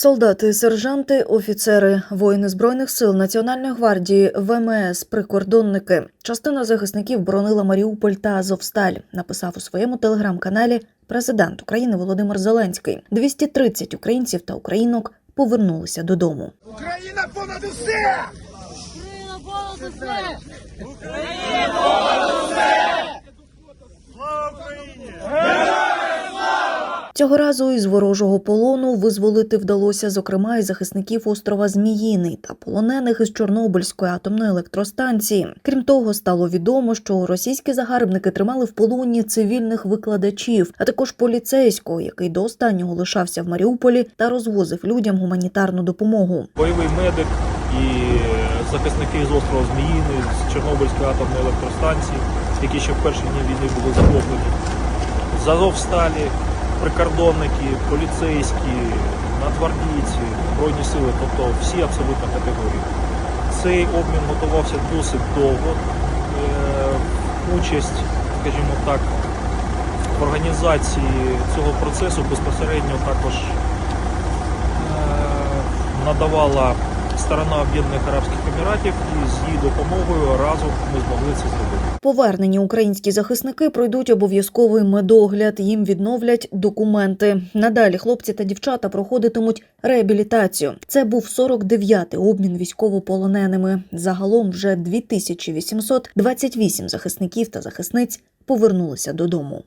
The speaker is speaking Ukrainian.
Солдати, сержанти, офіцери, воїни збройних сил Національної гвардії, ВМС, прикордонники. Частина захисників боронила Маріуполь та Азовсталь. Написав у своєму телеграм-каналі президент України Володимир Зеленський. 230 українців та українок повернулися додому. Україна понад усе! Слава Цього разу із ворожого полону визволити вдалося, зокрема, і захисників острова Зміїний та полонених із Чорнобильської атомної електростанції. Крім того, стало відомо, що російські загарбники тримали в полоні цивільних викладачів, а також поліцейського, який до останнього лишався в Маріуполі та розвозив людям гуманітарну допомогу. бойовий медик і захисники з острова Зміїни, з Чорнобильської атомної електростанції, які ще в перші дні війни були захоплені. З Азовсталі, прикордонники, поліцейські, нацгвардійці, збройні сили, тобто всі абсолютно категорії. Цей обмін готувався досить довго. Е, Участь, скажімо так, в організації цього процесу безпосередньо також е, надавала сторона Об'єднаних Арабських Еміратів, і з її допомогою разом ми змогли це зробити. Повернені українські захисники пройдуть обов'язковий медогляд. Їм відновлять документи. Надалі хлопці та дівчата проходитимуть реабілітацію. Це був 49-й обмін військовополоненими. Загалом вже 2828 захисників та захисниць повернулися додому.